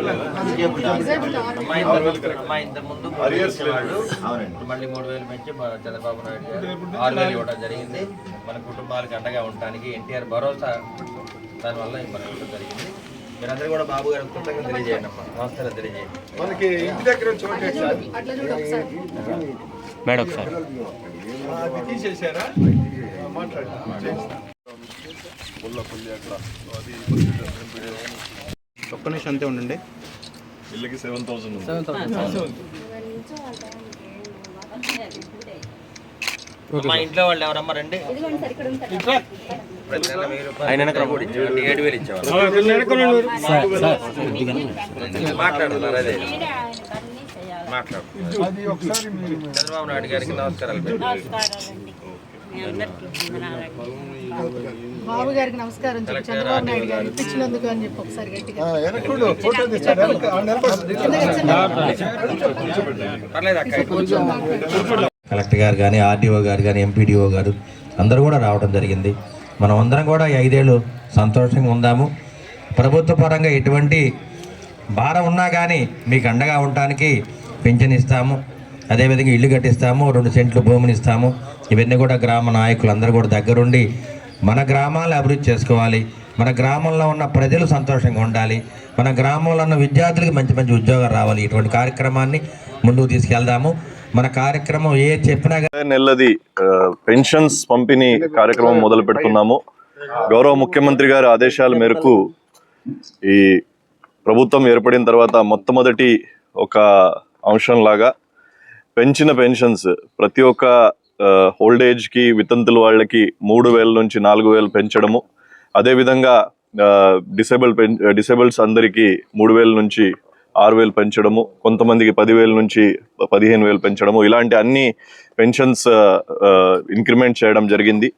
అమ్మా ఇంత- అమ్మా ఇంత ముందు మూడు వేలు ఇచ్చేవాళ్ళు అవునండి. ఇప్పుడు మళ్ళీ మూడు వేలు పెంచి మా చంద్రబాబు నాయుడు గారు ఆరు వేలు ఇవ్వడం జరిగింది. మన కుటుంబాలకు అండగా ఉండటానికి ఎన్టీఆర్ భరోసా దానివల్ల మనకి ఇవ్వడం జరిగింది. మీరందరూ కూడా బాబు గారు కృతజ్ఞత తెలియజేయండి అమ్మా. నమస్కారం తెలియజేయండి. మనకి ఇంటి దగ్గర చోటు మేడం ఒకసారి. ఒక్క నిమిషం అంతే ఉండండి. ఇళ్ళకి సెవెన్ థౌసండ్ మా ఇంట్లో వాళ్ళు ఎవరమ్మా రండి? ఇచ్చేవాళ్ళు. ఏడు వేలు ఇచ్చేవాళ్ళు. మాట్లాడుతున్నారు అదే మాట్లాడు అది ఒకసారి మీరు చంద్రబాబు నాయుడు గారికి నమస్కారాలు పెట్టండి. బాబు గారికి నమస్కారం చెప్పు చంద్రబాబు నాయుడు గారు. ఇప్పించినందుకు అని చెప్పి ఒకసారి గట్టిగా వెనక్కుడు ఫోటో తీస్తాడు పర్లేదు అక్క కలెక్టర్ గారు కానీ ఆర్డీఓ గారు కానీ ఎంపీడీఓ గారు అందరూ కూడా రావడం జరిగింది. మనం అందరం కూడా ఈ ఐదేళ్ళు సంతోషంగా ఉందాము. ప్రభుత్వ పరంగా ఎటువంటి భారం ఉన్నా కానీ మీకు అండగా ఉండటానికి పింఛన్ ఇస్తాము. అదేవిధంగా ఇల్లు కట్టిస్తాము రెండు సెంట్లు భూమిని ఇస్తాము. ఇవన్నీ కూడా గ్రామ నాయకులు అందరూ కూడా దగ్గరుండి మన గ్రామాలు అభివృద్ధి చేసుకోవాలి. మన గ్రామంలో ఉన్న ప్రజలు సంతోషంగా ఉండాలి. మన గ్రామంలో ఉన్న విద్యార్థులకు మంచి మంచి ఉద్యోగాలు రావాలి. ఇటువంటి కార్యక్రమాన్ని ముందుకు తీసుకెళ్దాము. మన కార్యక్రమం ఏ చెప్పినా నెలది పెన్షన్స్ పంపిణీ కార్యక్రమం మొదలు పెడుతున్నాము. గౌరవ ముఖ్యమంత్రి గారి ఆదేశాల మేరకు ఈ ప్రభుత్వం ఏర్పడిన తర్వాత మొట్టమొదటి ఒక అంశం లాగా పెంచిన పెన్షన్స్ ప్రతి ఒక్క ఓల్డ్ ఏజ్కి వితంతుల వాళ్ళకి మూడు వేల నుంచి నాలుగు వేలు పెంచడము. అదేవిధంగా డిసేబుల్ పెన్ డిసేబుల్స్ అందరికీ మూడు వేల నుంచి ఆరు వేలు పెంచడము. కొంతమందికి పదివేల నుంచి పదిహేను వేలు పెంచడము. ఇలాంటి అన్ని పెన్షన్స్ ఇంక్రిమెంట్ చేయడం జరిగింది.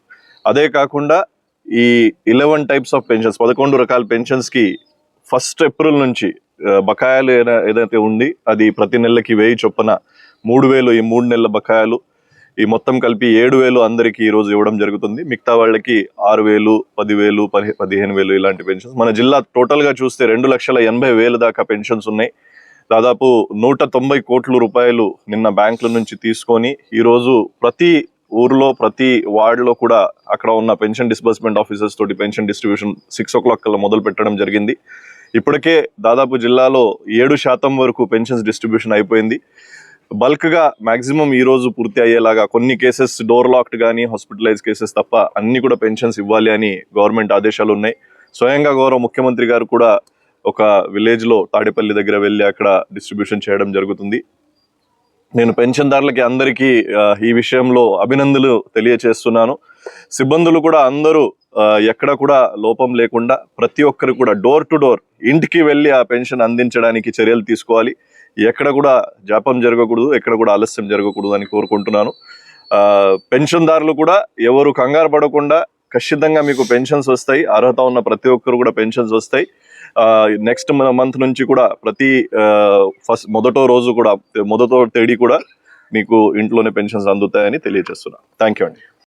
అదే కాకుండా ఈ ఇలెవెన్ టైప్స్ ఆఫ్ పెన్షన్స్ పదకొండు రకాల పెన్షన్స్కి ఫస్ట్ ఏప్రిల్ నుంచి బకాయిలు ఏదైతే ఉంది అది ప్రతి నెలకి వెయ్యి చొప్పున మూడు వేలు ఈ మూడు నెలల బకాయిలు. ఈ మొత్తం కలిపి ఏడు వేలు అందరికీ ఈరోజు ఇవ్వడం జరుగుతుంది. మిగతా వాళ్ళకి ఆరు వేలు పదివేలు పది పదిహేను వేలు ఇలాంటి పెన్షన్స్. మన జిల్లా టోటల్గా చూస్తే రెండు లక్షల ఎనభై వేలు దాకా పెన్షన్స్ ఉన్నాయి. దాదాపు నూట తొంభై కోట్ల రూపాయలు నిన్న బ్యాంకుల నుంచి తీసుకొని ఈరోజు ప్రతి ఊర్లో ప్రతి వార్డులో కూడా అక్కడ ఉన్న పెన్షన్ డిస్బర్స్మెంట్ ఆఫీసర్స్ తోటి pension distribution six o'clock కల్లా మొదలు పెట్టడం జరిగింది. ఇప్పటికే దాదాపు జిల్లాలో ఏడు శాతం వరకు పెన్షన్స్ డిస్ట్రిబ్యూషన్ అయిపోయింది. బల్క్గా మ్యాక్సిమం ఈరోజు పూర్తి అయ్యేలాగా కొన్ని కేసెస్ డోర్ లాక్డ్ కానీ హాస్పిటలైజ్ కేసెస్ తప్ప అన్ని కూడా పెన్షన్స్ ఇవ్వాలి అని గవర్నమెంట్ ఆదేశాలు ఉన్నాయి. స్వయంగా గౌరవ ముఖ్యమంత్రి గారు కూడా ఒక విలేజ్లో తాడేపల్లి దగ్గర వెళ్ళి అక్కడ డిస్ట్రిబ్యూషన్ చేయడం జరుగుతుంది. నేను పెన్షన్దారులకి అందరికీ ఈ విషయంలో అభినందనలు తెలియచేస్తున్నాను. సిబ్బందులు కూడా అందరూ ఎక్కడ కూడా లోపం లేకుండా ప్రతి ఒక్కరు కూడా డోర్ టు డోర్ ఇంటికి వెళ్ళి ఆ పెన్షన్ అందించడానికి చర్యలు తీసుకోవాలి. ఎక్కడ కూడా జాపం జరగకూడదు ఎక్కడ కూడా ఆలస్యం జరగకూడదు అని కోరుకుంటున్నాను. పెన్షన్దారులు కూడా ఎవరు కంగారు పడకుండా ఖచ్చితంగా మీకు పెన్షన్స్ వస్తాయి. అర్హత ఉన్న ప్రతి ఒక్కరు కూడా పెన్షన్స్ వస్తాయి. నెక్స్ట్ మంత్ నుంచి కూడా ప్రతి ఫస్ట్ మొదటో రోజు కూడా మొదటో తేదీ కూడా మీకు ఇంట్లోనే పెన్షన్స్ అందుతాయని తెలియజేస్తున్నా. థ్యాంక్ యూ అండి.